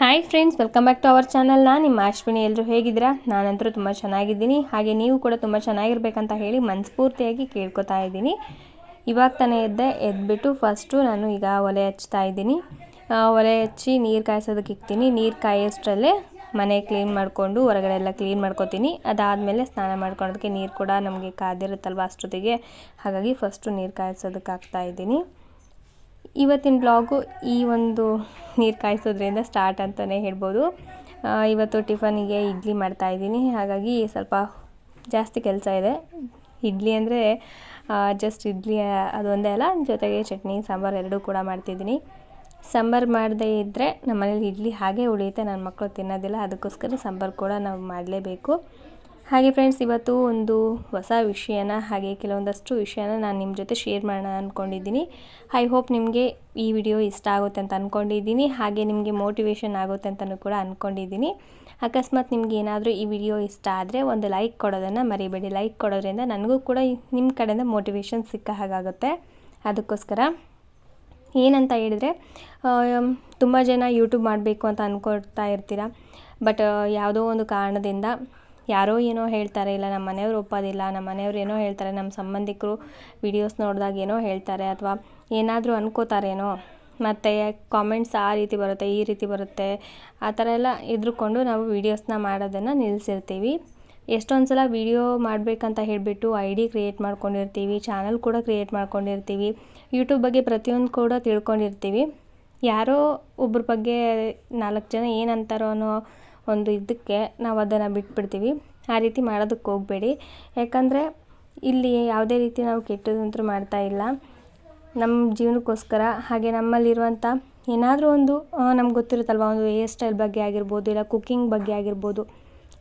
Hi friends welcome back to our channel ನಾನು ನಿಮ್ಮ ಅಶ್ವಿನಿ. ಎಲ್ಲರೂ ಹೇಗಿದ್ದೀರಾ? ನಾನಂತರೂ ತುಂಬ ಚೆನ್ನಾಗಿದ್ದೀನಿ. ಹಾಗೆ ನೀವು ಕೂಡ ತುಂಬ ಚೆನ್ನಾಗಿರ್ಬೇಕಂತ ಹೇಳಿ ಮನಸ್ಫೂರ್ತಿಯಾಗಿ ಕೇಳ್ಕೊತಾ ಇದ್ದೀನಿ. ಇವಾಗ ತಾನೇ ಎದ್ದೆ ಎದ್ದುಬಿಟ್ಟು ಫಸ್ಟು ನಾನು ಈಗ ಒಲೆ ಹಚ್ತಾ ಇದ್ದೀನಿ. ಒಲೆ ಹಚ್ಚಿ ನೀರು ಕಾಯಿಸೋದಕ್ಕೆ ಇಕ್ತೀನಿ. ನೀರು ಕಾಯೋಷ್ಟರಲ್ಲೇ ಮನೆ ಕ್ಲೀನ್ ಮಾಡಿಕೊಂಡು ಹೊರಗಡೆ ಎಲ್ಲ ಕ್ಲೀನ್ ಮಾಡ್ಕೋತೀನಿ. ಅದಾದಮೇಲೆ ಸ್ನಾನ ಮಾಡ್ಕೊಳೋದಕ್ಕೆ ನೀರು ಕೂಡ ನಮಗೆ ಕಾದಿರುತ್ತಲ್ವ ಅಷ್ಟೊತ್ತಿಗೆ. ಹಾಗಾಗಿ ಫಸ್ಟು ನೀರು ಕಾಯಿಸೋದಕ್ಕೆ ಇದ್ದೀನಿ. ಇವತ್ತಿನ ಬ್ಲಾಗು ಈ ಒಂದು ನೀರು ಕಾಯಿಸೋದ್ರಿಂದ ಸ್ಟಾರ್ಟ್ ಅಂತಲೇ ಹೇಳ್ಬೋದು. ಇವತ್ತು ಟಿಫನಿಗೆ ಇಡ್ಲಿ ಮಾಡ್ತಾ ಇದ್ದೀನಿ. ಹಾಗಾಗಿ ಸ್ವಲ್ಪ ಜಾಸ್ತಿ ಕೆಲಸ ಇದೆ. ಇಡ್ಲಿ ಅಂದರೆ ಜಸ್ಟ್ ಇಡ್ಲಿ ಅದೊಂದೇ ಅಲ್ಲ, ಜೊತೆಗೆ ಚಟ್ನಿ, ಸಾಂಬಾರು ಎರಡೂ ಕೂಡ ಮಾಡ್ತಿದ್ದೀನಿ. ಸಾಂಬಾರು ಮಾಡದೇ ಇದ್ದರೆ ನಮ್ಮನೇಲಿ ಇಡ್ಲಿ ಹಾಗೆ ಉಳಿಯುತ್ತೆ. ನನ್ನ ಮಕ್ಕಳು ತಿನ್ನೋದಿಲ್ಲ, ಅದಕ್ಕೋಸ್ಕರ ಸಾಂಬಾರು ಕೂಡ ನಾವು ಮಾಡಲೇಬೇಕು. ಹಾಗೆ ಫ್ರೆಂಡ್ಸ್ ಇವತ್ತು ಒಂದು ಹೊಸ ವಿಷಯನ, ಹಾಗೆ ಕೆಲವೊಂದಷ್ಟು ವಿಷಯನ ನಾನು ನಿಮ್ಮ ಜೊತೆ ಶೇರ್ ಮಾಡೋಣ ಅಂದ್ಕೊಂಡಿದ್ದೀನಿ ಐ ಹೋಪ್ ನಿಮಗೆ ಈ ವಿಡಿಯೋ ಇಷ್ಟ ಆಗುತ್ತೆ ಅಂತ ಅಂದ್ಕೊಂಡಿದ್ದೀನಿ ಹಾಗೆ ನಿಮಗೆ ಮೋಟಿವೇಶನ್ ಆಗುತ್ತೆ ಅಂತಲೂ ಕೂಡ ಅಂದ್ಕೊಂಡಿದ್ದೀನಿ ಅಕಸ್ಮಾತ್ ನಿಮ್ಗೆ ಏನಾದರೂ ಈ ವಿಡಿಯೋ ಇಷ್ಟ ಆದರೆ ಒಂದು ಲೈಕ್ ಕೊಡೋದನ್ನು ಮರಿಬೇಡಿ. ಲೈಕ್ ಕೊಡೋದ್ರಿಂದ ನನಗೂ ಕೂಡ ನಿಮ್ಮ ಕಡೆಯಿಂದ ಮೋಟಿವೇಶನ್ ಸಿಕ್ಕ ಹಾಗಾಗುತ್ತೆ. ಅದಕ್ಕೋಸ್ಕರ ಏನಂತ ಹೇಳಿದರೆ ತುಂಬ ಜನ ಯೂಟ್ಯೂಬ್ ಮಾಡಬೇಕು ಅಂತ ಅಂದ್ಕೊಳ್ತಾ ಇರ್ತೀರ? ಬಟ್ ಯಾವುದೋ ಒಂದು ಕಾರಣದಿಂದ ಯಾರೋ ಏನೋ ಹೇಳ್ತಾರೆ, ಇಲ್ಲ ನಮ್ಮ ಮನೆಯವ್ರು ಒಪ್ಪೋದಿಲ್ಲ, ನಮ್ಮ ಮನೆಯವ್ರು ಏನೋ ಹೇಳ್ತಾರೆ, ನಮ್ಮ ಸಂಬಂಧಿಕರು ವಿಡಿಯೋಸ್ ನೋಡಿದಾಗ ಏನೋ ಹೇಳ್ತಾರೆ ಅಥವಾ ಏನಾದರೂ ಅನ್ಕೋತಾರೇನೋ, ಮತ್ತು ಕಾಮೆಂಟ್ಸ್ ಆ ರೀತಿ ಬರುತ್ತೆ, ಈ ರೀತಿ ಬರುತ್ತೆ, ಆ ಥರ ಎಲ್ಲ ಹೆದ್ರುಕೊಂಡು ನಾವು ವೀಡಿಯೋಸ್ನ ಮಾಡೋದನ್ನು ನಿಲ್ಲಿಸಿರ್ತೀವಿ. ಎಷ್ಟೊಂದು ಸಲ ವೀಡಿಯೋ ಮಾಡಬೇಕಂತ ಹೇಳಿಬಿಟ್ಟು ಐ ಡಿ ಕ್ರಿಯೇಟ್ ಮಾಡ್ಕೊಂಡಿರ್ತೀವಿ ಚಾನಲ್ ಕೂಡ ಕ್ರಿಯೇಟ್ ಮಾಡ್ಕೊಂಡಿರ್ತೀವಿ ಯೂಟ್ಯೂಬ್ ಬಗ್ಗೆ ಪ್ರತಿಯೊಂದು ಕೂಡ ತಿಳ್ಕೊಂಡಿರ್ತೀವಿ. ಯಾರೋ ಒಬ್ಬರ ಬಗ್ಗೆ ನಾಲ್ಕು ಜನ ಏನಂತಾರೋ ಅನ್ನೋ ಒಂದು ಇದಕ್ಕೆ ನಾವು ಅದನ್ನು ಬಿಟ್ಬಿಡ್ತೀವಿ. ಆ ರೀತಿ ಮಾಡೋದಕ್ಕೆ ಹೋಗಬೇಡಿ. ಯಾಕಂದರೆ ಇಲ್ಲಿ ಯಾವುದೇ ರೀತಿ ನಾವು ಕೆಟ್ಟದಂತೂ ಮಾಡ್ತಾ ಇಲ್ಲ. ನಮ್ಮ ಜೀವನಕ್ಕೋಸ್ಕರ ಹಾಗೆ ನಮ್ಮಲ್ಲಿರುವಂಥ ಏನಾದರೂ ಒಂದು ನಮ್ಗೆ ಗೊತ್ತಿರುತ್ತಲ್ವ, ಒಂದು ಹೇರ್ ಸ್ಟೈಲ್ ಬಗ್ಗೆ ಆಗಿರ್ಬೋದು, ಇಲ್ಲ ಕುಕ್ಕಿಂಗ್ ಬಗ್ಗೆ ಆಗಿರ್ಬೋದು,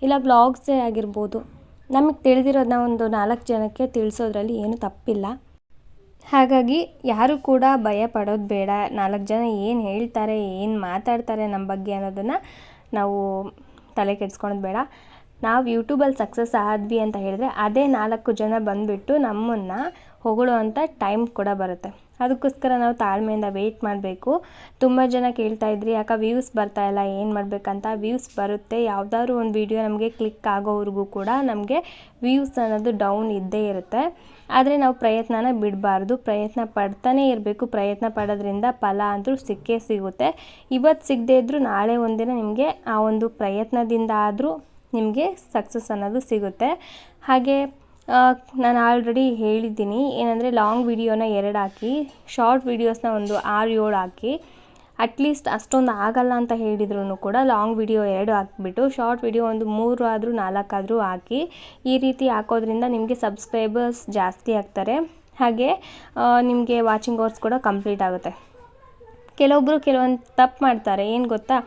ಇಲ್ಲ ಬ್ಲಾಗ್ಸೇ ಆಗಿರ್ಬೋದು, ನಮಗೆ ತಿಳಿದಿರೋದನ್ನ ಒಂದು ನಾಲ್ಕು ಜನಕ್ಕೆ ತಿಳಿಸೋದ್ರಲ್ಲಿ ಏನು ತಪ್ಪಿಲ್ಲ. ಹಾಗಾಗಿ ಯಾರು ಕೂಡ ಭಯ ಪಡೋದು ಬೇಡ. ನಾಲ್ಕು ಜನ ಏನು ಹೇಳ್ತಾರೆ, ಏನು ಮಾತಾಡ್ತಾರೆ ನಮ್ಮ ಬಗ್ಗೆ ಅನ್ನೋದನ್ನು ನಾವು ತಲೆ ಕೆಡಿಸ್ಕೊಳೋದು ಬೇಡ. ನಾವು ಯೂಟ್ಯೂಬಲ್ಲಿ ಸಕ್ಸಸ್ ಆದ್ವಿ ಅಂತ ಹೇಳಿದ್ರೆ ಅದೇ ನಾಲ್ಕು ಜನ ಬಂದುಬಿಟ್ಟು ನಮ್ಮನ್ನು ಹೊಗಳುವಂಥ ಟೈಮ್ ಕೂಡ ಬರುತ್ತೆ. ಅದಕ್ಕೋಸ್ಕರ ನಾವು ತಾಳ್ಮೆಯಿಂದ ವೆಯ್ಟ್ ಮಾಡಬೇಕು. ತುಂಬ ಜನ ಕೇಳ್ತಾ ಇದ್ರಿ, ಯಾಕೆ ವ್ಯೂಸ್ ಇಲ್ಲ, ಏನು ಮಾಡಬೇಕಂತ? ವ್ಯೂಸ್ ಬರುತ್ತೆ. ಯಾವುದಾದ್ರು ಒಂದು ವಿಡಿಯೋ ನಮಗೆ ಕ್ಲಿಕ್ ಆಗೋವರೆಗೂ ಕೂಡ ನಮಗೆ ವ್ಯೂಸ್ ಅನ್ನೋದು ಡೌನ್ ಇದ್ದೇ ಇರುತ್ತೆ. ಆದರೆ ನಾವು ಪ್ರಯತ್ನನ ಬಿಡಬಾರ್ದು. ಪ್ರಯತ್ನ ಪಡ್ತಾನೇ ಇರಬೇಕು. ಪ್ರಯತ್ನ ಪಡೋದ್ರಿಂದ ಫಲ ಅಂತೂ ಸಿಕ್ಕೇ ಸಿಗುತ್ತೆ. ಇವತ್ತು ಸಿಗದೇ ಇದ್ದರೂ ನಾಳೆ ಒಂದಿನ ನಿಮಗೆ ಆ ಒಂದು ಪ್ರಯತ್ನದಿಂದ ಆದರೂ ನಿಮಗೆ ಸಕ್ಸಸ್ ಅನ್ನೋದು ಸಿಗುತ್ತೆ. ಹಾಗೆ ನಾನು ಆಲ್ರೆಡಿ ಹೇಳಿದ್ದೀನಿ. ಏನಂದರೆ ಲಾಂಗ್ ವಿಡಿಯೋನ ಎರಡು ಹಾಕಿ ಶಾರ್ಟ್ ವೀಡಿಯೋಸ್ನ ಒಂದು ಆರು ಏಳು ಹಾಕಿ ಅಟ್ಲೀಸ್ಟ್ ಅಷ್ಟೊಂದು ಆಗಲ್ಲ ಅಂತ ಹೇಳಿದ್ರು ಕೂಡ ಲಾಂಗ್ ವಿಡಿಯೋ ಎರಡು ಹಾಕ್ಬಿಟ್ಟು ಶಾರ್ಟ್ ವಿಡಿಯೋ ಒಂದು ಮೂರು ಆದರೂ ನಾಲ್ಕಾದರೂ ಹಾಕಿ, ಈ ರೀತಿ ಹಾಕೋದ್ರಿಂದ ನಿಮಗೆ ಸಬ್ಸ್ಕ್ರೈಬರ್ಸ್ ಜಾಸ್ತಿ ಆಗ್ತಾರೆ. ಹಾಗೆ ನಿಮಗೆ ವಾಚಿಂಗ್ ಅವರ್ಸ್ ಕೂಡ ಕಂಪ್ಲೀಟ್ ಆಗುತ್ತೆ. ಕೆಲವೊಬ್ಬರು ಕೆಲವೊಂದು ತಪ್ಪು ಮಾಡ್ತಾರೆ, ಏನು ಗೊತ್ತಾ?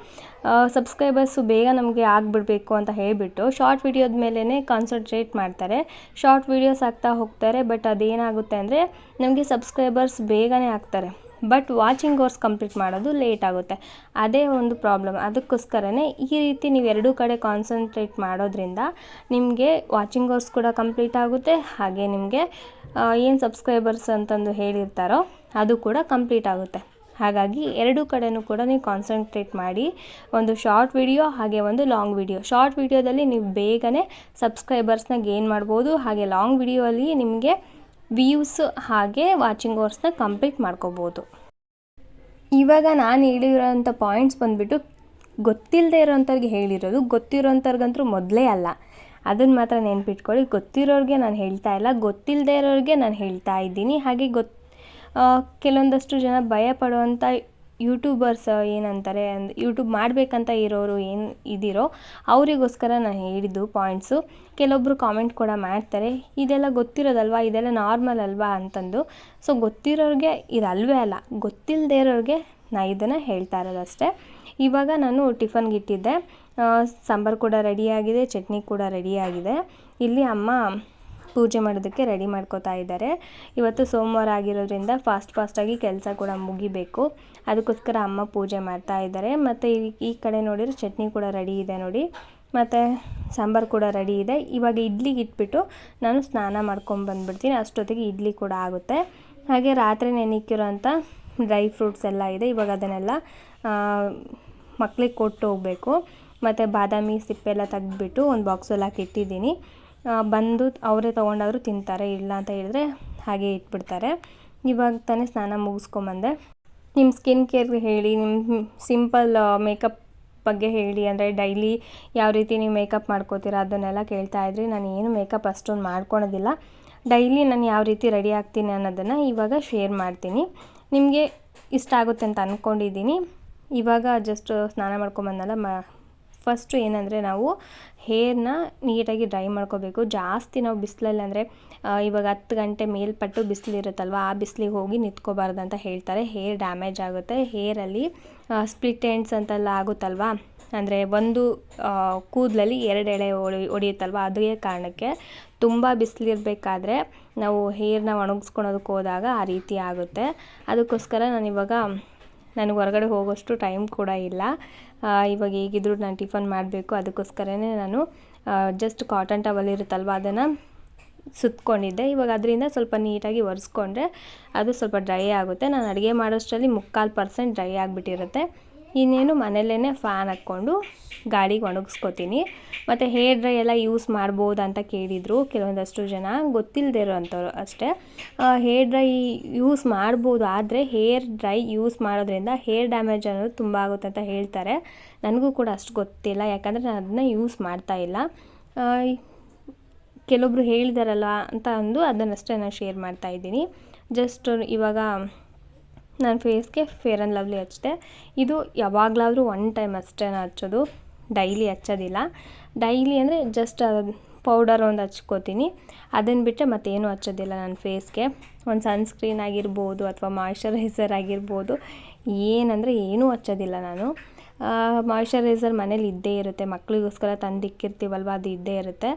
ಸಬ್ಸ್ಕ್ರೈಬರ್ಸು ಬೇಗ ನಮಗೆ ಆಗಿಬಿಡ್ಬೇಕು ಅಂತ ಹೇಳಿಬಿಟ್ಟು ಶಾರ್ಟ್ ವೀಡಿಯೋದ ಮೇಲೇ ಕಾನ್ಸಂಟ್ರೇಟ್ ಮಾಡ್ತಾರೆ. ಶಾರ್ಟ್ ವೀಡಿಯೋಸ್ ಆಗ್ತಾ ಹೋಗ್ತಾರೆ ಬಟ್ ಅದೇನಾಗುತ್ತೆ ಅಂದರೆ ನಮಗೆ ಸಬ್ಸ್ಕ್ರೈಬರ್ಸ್ ಬೇಗನೆ ಆಗ್ತಾರೆ. ಬಟ್ ವಾಚಿಂಗ್ ಅವರ್ಸ್ ಕಂಪ್ಲೀಟ್ ಮಾಡೋದು ಲೇಟ್ ಆಗುತ್ತೆ. ಅದೇ ಒಂದು ಪ್ರಾಬ್ಲಮ್ ಅದಕ್ಕೋಸ್ಕರನೇ ಈ ರೀತಿ ನೀವು ಎರಡೂ ಕಡೆ ಕಾನ್ಸಂಟ್ರೇಟ್ ಮಾಡೋದ್ರಿಂದ ನಿಮಗೆ ವಾಚಿಂಗ್ ಅವರ್ಸ್ ಕೂಡ ಕಂಪ್ಲೀಟ್ ಆಗುತ್ತೆ. ಹಾಗೆ ನಿಮಗೆ ಏನು ಸಬ್ಸ್ಕ್ರೈಬರ್ಸ್ ಅಂತಂದು ಹೇಳಿರ್ತಾರೋ ಅದು ಕೂಡ ಕಂಪ್ಲೀಟ್ ಆಗುತ್ತೆ. ಹಾಗಾಗಿ ಎರಡೂ ಕಡೆನೂ ಕೂಡ ನೀವು ಕಾನ್ಸಂಟ್ರೇಟ್ ಮಾಡಿ ಒಂದು ಶಾರ್ಟ್ ವಿಡಿಯೋ ಹಾಗೆ ಒಂದು ಲಾಂಗ್ ವಿಡಿಯೋ ಶಾರ್ಟ್ ವಿಡಿಯೋದಲ್ಲಿ ನೀವು ಬೇಗನೆ ಸಬ್ಸ್ಕ್ರೈಬರ್ಸ್ನ ಗೇನ್ ಮಾಡ್ಬೋದು. ಹಾಗೆ ಲಾಂಗ್ ವಿಡಿಯೋಲ್ಲಿ ನಿಮಗೆ ವ್ಯೂಸ್ ಹಾಗೆ ವಾಚಿಂಗ್ ಅವರ್ಸ್ನ ಕಂಪ್ಲೀಟ್ ಮಾಡ್ಕೋಬೋದು. ಇವಾಗ ನಾನು ಹೇಳಿರೋಂಥ ಪಾಯಿಂಟ್ಸ್ ಬಂದುಬಿಟ್ಟು ಗೊತ್ತಿಲ್ಲದೆ ಇರೋಂಥವ್ರಿಗೆ ಹೇಳಿರೋದು. ಗೊತ್ತಿರೋಂಥವ್ರಿಗಂತೂ ಮೊದಲೇ ಅಲ್ಲ. ಅದನ್ನು ಮಾತ್ರ ನೆನ್ಪಿಟ್ಕೊಳ್ಳಿ. ಗೊತ್ತಿರೋರಿಗೆ ನಾನು ಹೇಳ್ತಾ ಇಲ್ಲ. ಗೊತ್ತಿಲ್ಲದೆ ಇರೋರಿಗೆ ನಾನು ಹೇಳ್ತಾ ಇದ್ದೀನಿ. ಹಾಗೆ ಗೊತ್ತು ಕೆಲವೊಂದಷ್ಟು ಜನ ಭಯ ಪಡುವಂಥ ಯೂಟ್ಯೂಬರ್ಸ್ ಏನಂತಾರೆ ಅಂದ್ರೆ ಯೂಟ್ಯೂಬ್ ಮಾಡಬೇಕಂತ ಇರೋರು ಏನು ಇದಿರೋ ಅವರಿಗೋಸ್ಕರ ನಾನು ಹೇಳಿದ್ದು ಪಾಯಿಂಟ್ಸು ಕೆಲವೊಬ್ಬರು ಕಾಮೆಂಟ್ ಕೂಡ ಮಾಡ್ತಾರೆ, ಇದೆಲ್ಲ ಗೊತ್ತಿರೋದಲ್ವಾ? ಇದೆಲ್ಲ ನಾರ್ಮಲ್ ಅಲ್ವಾ? ಅಂತಂದು. ಸೊ ಗೊತ್ತಿರೋರಿಗೆ ಇದಲ್ವೇ ಅಲ್ಲ ಗೊತ್ತಿಲ್ಲದೆ ಇರೋರಿಗೆ ನಾ ಇದನ್ನು ಹೇಳ್ತಾ ಇರೋದಷ್ಟೇ. ಇವಾಗ ನಾನು ಟಿಫನ್ಗೆ ಇಟ್ಟಿದ್ದೆ. ಸಾಂಬಾರು ಕೂಡ ರೆಡಿಯಾಗಿದೆ ಚಟ್ನಿ ಕೂಡ ರೆಡಿಯಾಗಿದೆ ಇಲ್ಲಿ ಅಮ್ಮ ಪೂಜೆ ಮಾಡೋದಕ್ಕೆ ರೆಡಿ ಮಾಡ್ಕೋತಾ ಇದ್ದಾರೆ. ಇವತ್ತು ಸೋಮವಾರ ಆಗಿರೋದ್ರಿಂದ ಫಾಸ್ಟ್ ಫಾಸ್ಟಾಗಿ ಕೆಲಸ ಕೂಡ ಮುಗಿಬೇಕು. ಅದಕ್ಕೋಸ್ಕರ ಅಮ್ಮ ಪೂಜೆ ಮಾಡ್ತಾ ಇದ್ದಾರೆ. ಮತ್ತು ಈ ಕಡೆ ನೋಡಿದ್ರೆ ಚಟ್ನಿ ಕೂಡ ರೆಡಿ ಇದೆ ನೋಡಿ. ಮತ್ತು ಸಾಂಬಾರು ಕೂಡ ರೆಡಿ ಇದೆ. ಇವಾಗ ಇಡ್ಲಿಗೆ ಇಟ್ಬಿಟ್ಟು ನಾನು ಸ್ನಾನ ಮಾಡ್ಕೊಂಡು ಬಂದುಬಿಡ್ತೀನಿ. ಅಷ್ಟೊತ್ತಿಗೆ ಇಡ್ಲಿ ಕೂಡ ಆಗುತ್ತೆ. ಹಾಗೆ ರಾತ್ರಿ ನೆನೆಕ್ಕಿರೋಂಥ ಡ್ರೈ ಫ್ರೂಟ್ಸ್ ಎಲ್ಲ ಇದೆ. ಇವಾಗ ಅದನ್ನೆಲ್ಲ ಮಕ್ಕಳಿಗೆ ಕೊಟ್ಟು ಹೋಗಬೇಕು. ಮತ್ತು ಬಾದಾಮಿ ಸಿಪ್ಪೆಲ್ಲ ತೆಗೆದ್ಬಿಟ್ಟು ಒಂದು ಬಾಕ್ಸಲ್ಲಿ ಹಾಕಿ ಇಟ್ಟಿದ್ದೀನಿ ಬಂದು ಅವರೇ ತೊಗೊಂಡಾದರೂ ತಿಂತಾರೆ, ಇಲ್ಲ ಅಂತ ಹೇಳಿದ್ರೆ ಹಾಗೆ ಇಟ್ಬಿಡ್ತಾರೆ. ಇವಾಗ ತಾನೇ ಸ್ನಾನ ಮುಗಿಸ್ಕೊಂಬಂದೆ. ನಿಮ್ಮ ಸ್ಕಿನ್ ಕೇರ್ ಹೇಳಿ ನಿಮ್ಮ ಸಿಂಪಲ್ ಮೇಕಪ್ ಬಗ್ಗೆ ಹೇಳಿ, ಅಂದರೆ ಡೈಲಿ ಯಾವ ರೀತಿ ನೀವು ಮೇಕಪ್ ಮಾಡ್ಕೋತೀರಾ ಅದನ್ನೆಲ್ಲ ಕೇಳ್ತಾ ಇದ್ರಿ. ನಾನು ಏನು ಮೇಕಪ್ ಅಷ್ಟೊಂದು ಮಾಡ್ಕೊಳೋದಿಲ್ಲ. ಡೈಲಿ ನಾನು ಯಾವ ರೀತಿ ರೆಡಿ ಆಗ್ತೀನಿ ಅನ್ನೋದನ್ನು ಇವಾಗ ಶೇರ್ ಮಾಡ್ತೀನಿ. ನಿಮಗೆ ಇಷ್ಟ ಆಗುತ್ತೆ ಅಂತ ಅಂದ್ಕೊಂಡಿದ್ದೀನಿ ಇವಾಗ ಜಸ್ಟ್ ಸ್ನಾನ ಮಾಡ್ಕೊಂಬಂದಲ್ಲ ಮ ಫಸ್ಟು ಏನಂದರೆ ನಾವು ಹೇರ್ನ ನೀಟಾಗಿ ಡ್ರೈ ಮಾಡ್ಕೋಬೇಕು. ಜಾಸ್ತಿ ನಾವು ಬಿಸಿಲಲ್ಲಿ ಅಂದರೆ ಇವಾಗ ಹತ್ತು ಗಂಟೆ ಮೇಲ್ಪಟ್ಟು ಬಿಸಿಲಿರುತ್ತಲ್ವ, ಆ ಬಿಸಿಲಿಗೆ ಹೋಗಿ ನಿಂತ್ಕೋಬಾರ್ದು ಅಂತ ಹೇಳ್ತಾರೆ. ಹೇರ್ ಡ್ಯಾಮೇಜ್ ಆಗುತ್ತೆ. ಹೇರಲ್ಲಿ ಸ್ಪ್ಲಿಟ್ ಎಂಡ್ಸ್ ಅಂತೆಲ್ಲ ಆಗುತ್ತಲ್ವ? ಅಂದರೆ ಒಂದು ಕೂದಲಲ್ಲಿ ಎರಡು ಎಳೆ ಹೊಡಿ ಹೊಡಿಯುತ್ತಲ್ವ ಅದೇ ಕಾರಣಕ್ಕೆ ತುಂಬ ಬಿಸಿಲಿರಬೇಕಾದ್ರೆ ನಾವು ಹೇರ್ನ ಒಣಗಿಸ್ಕೊಳೋದಕ್ಕೆ ಹೋದಾಗ ಆ ರೀತಿ ಆಗುತ್ತೆ. ಅದಕ್ಕೋಸ್ಕರ ನಾನು ಇವಾಗ ನನಗೆ ಹೊರಗಡೆ ಹೋಗೋಷ್ಟು ಟೈಮ್ ಕೂಡ ಇಲ್ಲ. ಇವಾಗ ಹೇಗಿದ್ರು ನಾನು ಟಿಫನ್ ಮಾಡಬೇಕು, ಅದಕ್ಕೋಸ್ಕರನೇ ನಾನು ಜಸ್ಟ್ ಕಾಟನ್ ಟವಲ್ ಇರುತ್ತಲ್ವ, ಅದನ್ನು ಸುತ್ತಕೊಂಡಿದ್ದೆ ಇವಾಗ ಅದರಿಂದ ಸ್ವಲ್ಪ ನೀಟಾಗಿ ಒರೆಸ್ಕೊಂಡ್ರೆ ಅದು ಸ್ವಲ್ಪ ಡ್ರೈ ಆಗುತ್ತೆ. ನಾನು ಅಡುಗೆ ಮಾಡೋಷ್ಟರಲ್ಲಿ ಮುಕ್ಕಾಲು ಪರ್ಸೆಂಟ್ ಡ್ರೈ ಆಗಿಬಿಟ್ಟಿರುತ್ತೆ. ಇನ್ನೇನು ಮನೆಯಲ್ಲೇ ಫ್ಯಾನ್ ಹಾಕ್ಕೊಂಡು ಗಾಡಿಗೆ ಒಣಗಿಸ್ಕೊತೀನಿ. ಮತ್ತು ಹೇರ್ ಡ್ರೈ ಎಲ್ಲ ಯೂಸ್ ಮಾಡ್ಬೋದು ಅಂತ ಕೇಳಿದರು ಕೆಲವೊಂದಷ್ಟು ಜನ. ಗೊತ್ತಿಲ್ಲದೆ ಇರೋವಂಥವ್ರು ಅಷ್ಟೇ. ಹೇರ್ ಡ್ರೈ ಯೂಸ್ ಮಾಡ್ಬೋದು ಆದರೆ ಹೇರ್ ಡ್ರೈ ಯೂಸ್ ಮಾಡೋದ್ರಿಂದ ಹೇರ್ ಡ್ಯಾಮೇಜ್ ಅನ್ನೋದು ತುಂಬ ಆಗುತ್ತೆ ಅಂತ ಹೇಳ್ತಾರೆ. ನನಗೂ ಕೂಡ ಅಷ್ಟು ಗೊತ್ತಿಲ್ಲ, ಯಾಕಂದರೆ ನಾನು ಅದನ್ನ ಯೂಸ್ ಮಾಡ್ತಾ ಇಲ್ಲ. ಕೆಲವೊಬ್ರು ಹೇಳಿದಾರಲ್ಲ ಅಂತ ಅಂದು ಅದನ್ನಷ್ಟೇ ನಾನು ಶೇರ್ ಮಾಡ್ತಾ ಇದ್ದೀನಿ. ಜಸ್ಟ್ ಇವಾಗ ನಾನು ಫೇಸ್ಗೆ ಫೇರ್ ಆ್ಯಂಡ್ ಲವ್ಲಿ ಹಚ್ಚಿದೆ. ಇದು ಯಾವಾಗಲಾದರೂ ಒನ್ ಟೈಮ್ ಅಷ್ಟೇ ನಾನು ಹಚ್ಚೋದು. ಡೈಲಿ ಹಚ್ಚೋದಿಲ್ಲ. ಡೈಲಿ ಅಂದರೆ ಜಸ್ಟ್ ಪೌಡರ್ ಒಂದು ಹಚ್ಕೋತೀನಿ. ಅದನ್ನು ಬಿಟ್ಟರೆ ಮತ್ತೇನು ಹಚ್ಚೋದಿಲ್ಲ ನನ್ನ ಫೇಸ್ಗೆ. ಒಂದು ಸನ್ಸ್ಕ್ರೀನ್ ಆಗಿರ್ಬೋದು ಅಥವಾ ಮಾಯ್ಶ್ಚರೈಸರ್ ಆಗಿರ್ಬೋದು. ಏನಂದರೆ ಏನೂ ಹಚ್ಚೋದಿಲ್ಲ ನಾನು. ಮಾಯ್ಶ್ಚರೈಸರ್ ಮನೇಲಿ ಇದ್ದೇ ಇರುತ್ತೆ. ಮಕ್ಕಳಿಗೋಸ್ಕರ ತಂದಿಕ್ಕಿರ್ತೀವಲ್ವ ಅದು ಇದ್ದೇ ಇರುತ್ತೆ.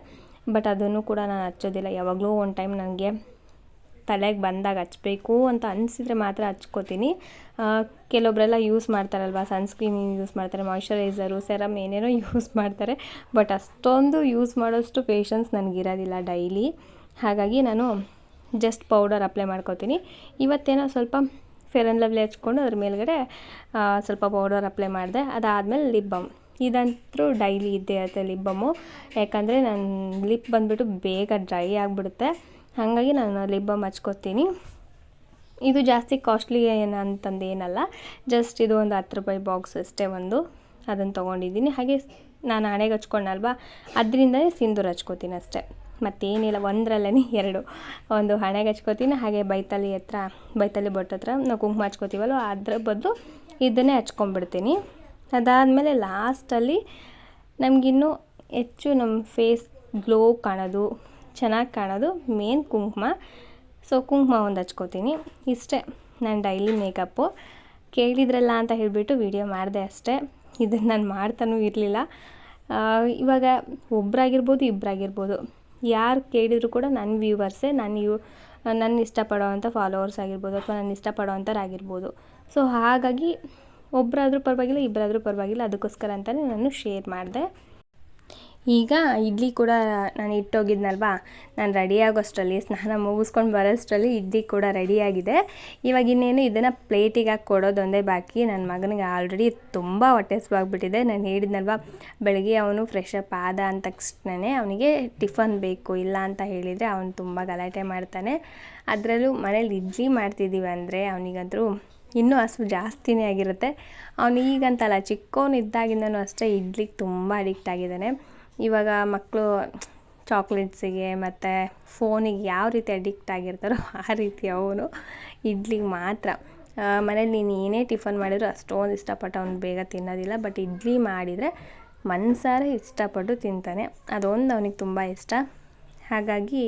ಬಟ್ ಅದನ್ನು ಕೂಡ ನಾನು ಹಚ್ಚೋದಿಲ್ಲ. ಯಾವಾಗಲೂ ಒಂದು ಟೈಮ್ ನನಗೆ ತಲೆಗೆ ಬಂದಾಗ ಹಚ್ಬೇಕು ಅಂತ ಅನಿಸಿದ್ರೆ ಮಾತ್ರ ಹಚ್ಕೋತೀನಿ. ಕೆಲವೊಬ್ಬರೆಲ್ಲ ಯೂಸ್ ಮಾಡ್ತಾರಲ್ವ ಸನ್ಸ್ಕ್ರೀನ್ ಯೂಸ್ ಮಾಡ್ತಾರೆ ಮಾಯ್ಶ್ಚರೈಸರು ಸೆರಮ್ ಏನೇನೋ ಯೂಸ್ ಮಾಡ್ತಾರೆ. ಬಟ್ ಅಷ್ಟೊಂದು ಯೂಸ್ ಮಾಡೋಷ್ಟು ಪೇಷನ್ಸ್ ನನಗಿರೋದಿಲ್ಲ ಡೈಲಿ ಹಾಗಾಗಿ ನಾನು ಜಸ್ಟ್ ಪೌಡರ್ ಅಪ್ಲೈ ಮಾಡ್ಕೋತೀನಿ. ಇವತ್ತೇನೋ ಸ್ವಲ್ಪ ಫೇರ್ ಆ್ಯಂಡ್ ಲವ್ಲಿ ಹಚ್ಕೊಂಡು ಅದ್ರ ಮೇಲ್ಗಡೆ ಸ್ವಲ್ಪ ಪೌಡರ್ ಅಪ್ಲೈ ಮಾಡಿದೆ. ಅದಾದಮೇಲೆ ಲಿಪ್ ಬಾಮ್ ಇದಂತೂ ಡೈಲಿ ಇದ್ದೇ ಇರುತ್ತೆ ಲಿಪ್ ಬಾಮು ಯಾಕಂದರೆ ನನ್ನ ಲಿಪ್ ಬಂದುಬಿಟ್ಟು ಬೇಗ ಡ್ರೈ ಆಗಿಬಿಡುತ್ತೆ. ಹಾಗಾಗಿ ನಾನು ಲಿಪ್ ಬಾಮ್ ಹಚ್ಕೋತೀನಿ ಇದು ಜಾಸ್ತಿ ಕಾಸ್ಟ್ಲಿ ಏನು ಅಂತಂದು ಏನಲ್ಲ. ಜಸ್ಟ್ ಇದು ಒಂದು ಹತ್ತು ರೂಪಾಯಿ ಬಾಕ್ಸ್ ಅಷ್ಟೇ ಒಂದು. ಅದನ್ನು ತೊಗೊಂಡಿದ್ದೀನಿ. ಹಾಗೆ ನಾನು ಹಣೆಗೆ ಹಚ್ಕೊಂಡಲ್ವಾ? ಅದರಿಂದನೇ ಸಿಂಧೂರು ಹಚ್ಕೋತೀನಿ ಅಷ್ಟೇ. ಮತ್ತೇನಿಲ್ಲ ಒಂದರಲ್ಲೇ ಎರಡು. ಒಂದು ಹಣೆಗೆ ಹಚ್ಕೋತೀನಿ, ಹಾಗೆ ಬೈತಲಿ ಹತ್ರ, ಬೈತಲಿ ಬೊಟ್ಟು ಹತ್ರ ನಾವು ಕುಂಕುಮ ಹಚ್ಕೋತೀವಲ್ಲ ಅದ್ರ ಬದಲು ಇದನ್ನೇ ಹಚ್ಕೊಂಡ್ಬಿಡ್ತೀನಿ. ಅದಾದಮೇಲೆ ಲಾಸ್ಟಲ್ಲಿ ನಮಗಿನ್ನೂ ಹೆಚ್ಚು ನಮ್ಮ ಫೇಸ್ ಗ್ಲೋ ಕಾಣೋದು ಚೆನ್ನಾಗಿ ಕಾಣೋದು ಮೇನ್ ಕುಂಕುಮ. ಸೊ ಕುಂಕುಮ ಒಂದು ಹಚ್ಕೋತೀನಿ. ಇಷ್ಟೇ, ನಾನು ಡೈಲಿ ಮೇಕಪ್ಪು ಕೇಳಿದ್ರಲ್ಲ ಅಂತ ಹೇಳಿಬಿಟ್ಟು ವಿಡಿಯೋ ಮಾಡಿದೆ ಅಷ್ಟೇ. ಇದನ್ನು ನಾನು ಮಾಡ್ತಾನೂ ಇರಲಿಲ್ಲ. ಇವಾಗ ಒಬ್ಬರಾಗಿರ್ಬೋದು ಇಬ್ಬರಾಗಿರ್ಬೋದು ಯಾರು ಕೇಳಿದ್ರು ಕೂಡ ನನ್ನ ವ್ಯೂವರ್ಸೇ ನನ್ನ ಯೂ ನನ್ನ ಇಷ್ಟಪಡೋವಂಥ ಫಾಲೋವರ್ಸ್ ಆಗಿರ್ಬೋದು ಅಥವಾ ನನ್ನ ಇಷ್ಟಪಡೋವಂಥವ್ರಾಗಿರ್ಬೋದು. ಸೊ ಹಾಗಾಗಿ ಒಬ್ಬರಾದ್ರೂ ಪರವಾಗಿಲ್ಲ ಇಬ್ಬರಾದರೂ ಪರವಾಗಿಲ್ಲ. ಅದಕ್ಕೋಸ್ಕರ ಅಂತಲೇ ನಾನು ಶೇರ್ ಮಾಡಿದೆ. ಈಗ ಇಡ್ಲಿ ಕೂಡ ನಾನು ಇಟ್ಟೋಗಿದ್ನಲ್ವಾ? ನಾನು ರೆಡಿ ಆಗೋಷ್ಟರಲ್ಲಿ, ಸ್ನಾನ ಮುಗಿಸ್ಕೊಂಡು ಬರೋಷ್ಟರಲ್ಲಿ ಇಡ್ಲಿ ಕೂಡ ರೆಡಿಯಾಗಿದೆ ಇವಾಗ ಇನ್ನೇನು ಇದನ್ನು ಪ್ಲೇಟಿಗೆ ಹಾಕಿ ಕೊಡೋದೊಂದೇ ಬಾಕಿ. ನನ್ನ ಮಗನಿಗೆ ಆಲ್ರೆಡಿ ತುಂಬ ಹೊಟ್ಟೆ ಹಸ್ವಾಗ್ಬಿಟ್ಟಿದೆ ನಾನು ಹೇಳಿದ್ನಲ್ವಾ, ಬೆಳಗ್ಗೆ ಅವನು ಫ್ರೆಶ್ ಅಪ್ ಆದ ಅಂದ ತಕ್ಷಣವೇ ಅವನಿಗೆ ಟಿಫನ್ ಬೇಕು, ಇಲ್ಲ ಅಂತ ಹೇಳಿದರೆ ಅವನು ತುಂಬ ಗಲಾಟೆ ಮಾಡ್ತಾನೆ. ಅದರಲ್ಲೂ ಮನೇಲಿ ಇಡ್ಲಿ ಮಾಡ್ತಿದ್ದೀವಿ ಅಂದರೆ ಅವನಿಗಂತೂ ಇನ್ನೂ ಹಸು ಜಾಸ್ತಿನೇ ಆಗಿರುತ್ತೆ. ಅವನು ಈಗಂತಲ್ಲ ಚಿಕ್ಕವನಿದ್ದಾಗಿಂದನೂ ಅಷ್ಟೇ ಇಡ್ಲಿಗೆ ತುಂಬ ಅಡಿಕ್ಟ್ ಆಗಿದ್ದಾನೆ. ಇವಾಗ ಮಕ್ಕಳು ಚಾಕ್ಲೇಟ್ಸಿಗೆ ಮತ್ತು ಫೋನಿಗೆ ಯಾವ ರೀತಿ ಅಡಿಕ್ಟ್ ಆಗಿರ್ತಾರೋ ಆ ರೀತಿ ಅವನು ಇಡ್ಲಿಗೆ ಮಾತ್ರ. ಮನೇಲಿ ನೀನು ಏನೇ ಟಿಫನ್ ಮಾಡಿದ್ರು ಅಷ್ಟೊಂದು ಇಷ್ಟಪಟ್ಟು ಅವ್ನು ಬೇಗ ತಿನ್ನೋದಿಲ್ಲ. ಬಟ್ ಇಡ್ಲಿ ಮಾಡಿದರೆ ಮನ್ಸಾರೆ ಇಷ್ಟಪಟ್ಟು ತಿಂತಾನೆ. ಅದೊಂದು ಅವನಿಗೆ ತುಂಬ ಇಷ್ಟ. ಹಾಗಾಗಿ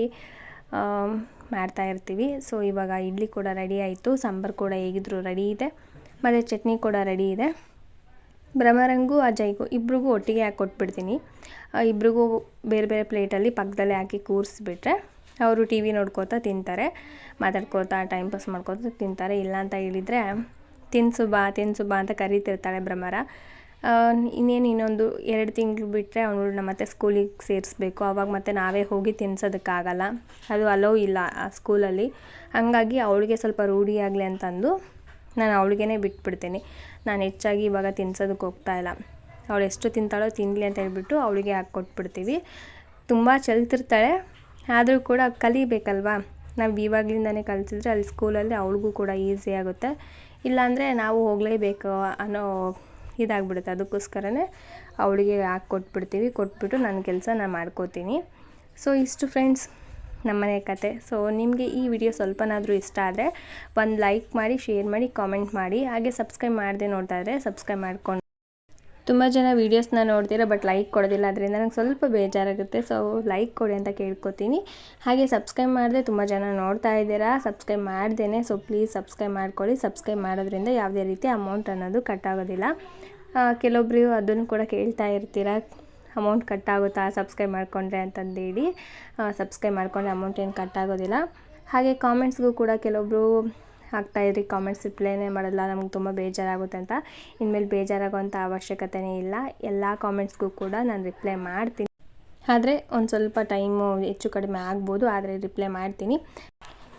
ಮಾಡ್ತಾ ಇರ್ತೀವಿ. ಸೊ ಇವಾಗ ಇಡ್ಲಿ ಕೂಡ ರೆಡಿ ಆಯಿತು. ಸಾಂಬಾರು ಕೂಡ ಹೇಗಿದ್ರು ರೆಡಿ ಇದೆ. ಮತ್ತು ಚಟ್ನಿ ಕೂಡ ರೆಡಿ ಇದೆ. ಭ್ರಮರಂಗೂ ಅಜಯ್ಗೂ ಇಬ್ರಿಗೂ ಒಟ್ಟಿಗೆ ಹಾಕಿ ಕೊಟ್ಬಿಡ್ತೀನಿ. ಇಬ್ರಿಗೂ ಬೇರೆ ಬೇರೆ ಪ್ಲೇಟಲ್ಲಿ ಪಕ್ಕದಲ್ಲೇ ಹಾಕಿ ಕೂರಿಸ್ಬಿಟ್ರೆ ಅವರು ಟಿ ವಿ ನೋಡ್ಕೋತಾ ತಿಂತಾರೆ, ಮಾತಾಡ್ಕೋತಾ ಟೈಮ್ ಪಾಸ್ ಮಾಡ್ಕೋತಾ ತಿಂತಾರೆ. ಇಲ್ಲ ಅಂತ ಹೇಳಿದರೆ ತಿನ್ಸು ಬಾ ತಿನ್ಸು ಬಾ ಅಂತ ಕರೀತಿರ್ತಾಳೆ ಭ್ರಮರ ಇನ್ನೇನು ಇನ್ನೊಂದು ಎರಡು ತಿಂಗಳು ಬಿಟ್ಟರೆ ಅವಳು ಮತ್ತೆ ಸ್ಕೂಲಿಗೆ ಸೇರಿಸ್ಬೇಕು. ಆವಾಗ ಮತ್ತೆ ನಾವೇ ಹೋಗಿ ತಿನ್ಸೋದಕ್ಕಾಗಲ್ಲ. ಅದು ಅಲೋ ಇಲ್ಲ ಆ ಸ್ಕೂಲಲ್ಲಿ ಹಾಗಾಗಿ ಅವಳಿಗೆ ಸ್ವಲ್ಪ ರೂಢಿಯಾಗಲಿ ಅಂತಂದು ನಾನು ಅವಳಿಗೇ ಬಿಟ್ಬಿಡ್ತೀನಿ. ನಾನು ಹೆಚ್ಚಾಗಿ ಇವಾಗ ತಿನ್ಸೋದಕ್ಕೆ ಹೋಗ್ತಾ ಇಲ್ಲ. ಅವಳು ಎಷ್ಟು ತಿಂತಾಳೋ ತಿನ್ನಲಿ ಅಂತ ಹೇಳ್ಬಿಟ್ಟು ಅವಳಿಗೆ ಹಾಕ್ಕೊಟ್ಬಿಡ್ತೀವಿ ತುಂಬ ಚಲ್ತಿರ್ತಾಳೆ. ಆದರೂ ಕೂಡ ಕಲಿಬೇಕಲ್ವಾ? ನಾವು ಇವಾಗಲಿಂದನೇ ಕಲಿಸಿದ್ರೆ ಅಲ್ಲಿ ಸ್ಕೂಲಲ್ಲಿ ಅವಳಿಗೂ ಕೂಡ ಈಸಿ ಆಗುತ್ತೆ. ಇಲ್ಲಾಂದರೆ ನಾವು ಹೋಗಲೇಬೇಕು ಅನ್ನೋ ಇದಾಗ್ಬಿಡುತ್ತೆ. ಅದಕ್ಕೋಸ್ಕರನೇ ಅವಳಿಗೆ ಹಾಕಿ ಕೊಟ್ಬಿಡ್ತೀವಿ. ಕೊಟ್ಬಿಟ್ಟು ನನ್ನ ಕೆಲಸ ನಾನು ಮಾಡ್ಕೋತೀನಿ. ಸೊ ಇಷ್ಟು ಫ್ರೆಂಡ್ಸ್ ನಮ್ಮನೆ ಕತೆ. ಸೊ ನಿಮಗೆ ಈ ವಿಡಿಯೋ ಸ್ವಲ್ಪನಾದರೂ ಇಷ್ಟ ಆದರೆ ಒಂದು ಲೈಕ್ ಮಾಡಿ ಶೇರ್ ಮಾಡಿ ಕಾಮೆಂಟ್ ಮಾಡಿ. ಹಾಗೆ ಸಬ್ಸ್ಕ್ರೈಬ್ ಮಾಡದೆ ನೋಡ್ತಾ ಇದ್ದರೆ ಸಬ್ಸ್ಕ್ರೈಬ್ ಮಾಡ್ಕೊಂಡು. ತುಂಬ ಜನ ವೀಡಿಯೋಸ್ನ ನೋಡ್ತೀರ ಬಟ್ ಲೈಕ್ ಕೊಡೋದಿಲ್ಲ. ಅದರಿಂದ ನಂಗೆ ಸ್ವಲ್ಪ ಬೇಜಾರಾಗುತ್ತೆ. ಸೊ ಲೈಕ್ ಕೊಡಿ ಅಂತ ಕೇಳ್ಕೊತೀನಿ. ಹಾಗೆ ಸಬ್ಸ್ಕ್ರೈಬ್ ಮಾಡಿದೆ ತುಂಬ ಜನ ನೋಡ್ತಾ ಇದ್ದೀರಾ ಸಬ್ಸ್ಕ್ರೈಬ್ ಮಾಡ್ದೇನೆ. ಸೊ ಪ್ಲೀಸ್ ಸಬ್ಸ್ಕ್ರೈಬ್ ಮಾಡ್ಕೊಳ್ಳಿ. ಸಬ್ಸ್ಕ್ರೈಬ್ ಮಾಡೋದ್ರಿಂದ ಯಾವುದೇ ರೀತಿ ಅಮೌಂಟ್ ಅನ್ನೋದು ಕಟ್ ಆಗೋದಿಲ್ಲ. ಕೆಲವೊಬ್ರು ಅದನ್ನು ಕೂಡ ಕೇಳ್ತಾ ಇರ್ತೀರ. ಅಮೌಂಟ್ ಕಟ್ ಆಗುತ್ತಾ ಸಬ್ಸ್ಕ್ರೈಬ್ ಮಾಡಿಕೊಂಡ್ರೆ ಅಂತಂದೇಳಿ ಸಬ್ಸ್ಕ್ರೈಬ್ ಮಾಡಿಕೊಂಡ್ರೆ ಅಮೌಂಟ್ ಏನು ಕಟ್ ಆಗೋದಿಲ್ಲ. ಹಾಗೆ ಕಾಮೆಂಟ್ಸ್ಗೂ ಕೂಡ ಕೆಲವೊಬ್ಬರು ಹಾಕ್ತಾಯಿದ್ರಿ ಕಾಮೆಂಟ್ಸ್ ರಿಪ್ಲೈನೇ ಮಾಡಲ್ಲ, ನಮ್ಗೆ ತುಂಬ ಬೇಜಾರಾಗುತ್ತೆ ಅಂತ. ಇನ್ಮೇಲೆ ಬೇಜಾರಾಗುವಂಥ ಅವಶ್ಯಕತೆನೇ ಇಲ್ಲ. ಎಲ್ಲ ಕಾಮೆಂಟ್ಸ್ಗೂ ಕೂಡ ನಾನು ರಿಪ್ಲೈ ಮಾಡ್ತೀನಿ. ಆದರೆ ಒಂದು ಸ್ವಲ್ಪ ಟೈಮು ಹೆಚ್ಚು ಕಡಿಮೆ ಆಗ್ಬೋದು, ಆದರೆ ರಿಪ್ಲೈ ಮಾಡ್ತೀನಿ.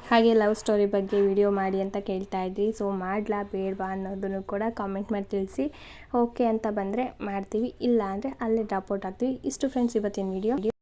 ಹಾಗೆ ಲವ್ ಸ್ಟೋರಿ ಬಗ್ಗೆ ವಿಡಿಯೋ ಮಾಡಿ ಅಂತ ಕೇಳ್ತಾ ಇದ್ರಿ. ಸೊ ಮಾಡಲಾ ಬೇಡವಾ ಅನ್ನೋದನ್ನು ಕೂಡ ಕಾಮೆಂಟ್ ಮಾಡಿ ತಿಳಿಸಿ. ಓಕೆ ಅಂತ ಬಂದರೆ ಮಾಡ್ತೀವಿ. ಇಲ್ಲ ಅಂದರೆ ಅಲ್ಲೇ ಡ್ರಾಪ್ ಔಟ್ ಆಗ್ತೀವಿ. ಇಷ್ಟು ಫ್ರೆಂಡ್ಸ್ ಇವತ್ತಿನ ವಿಡಿಯೋ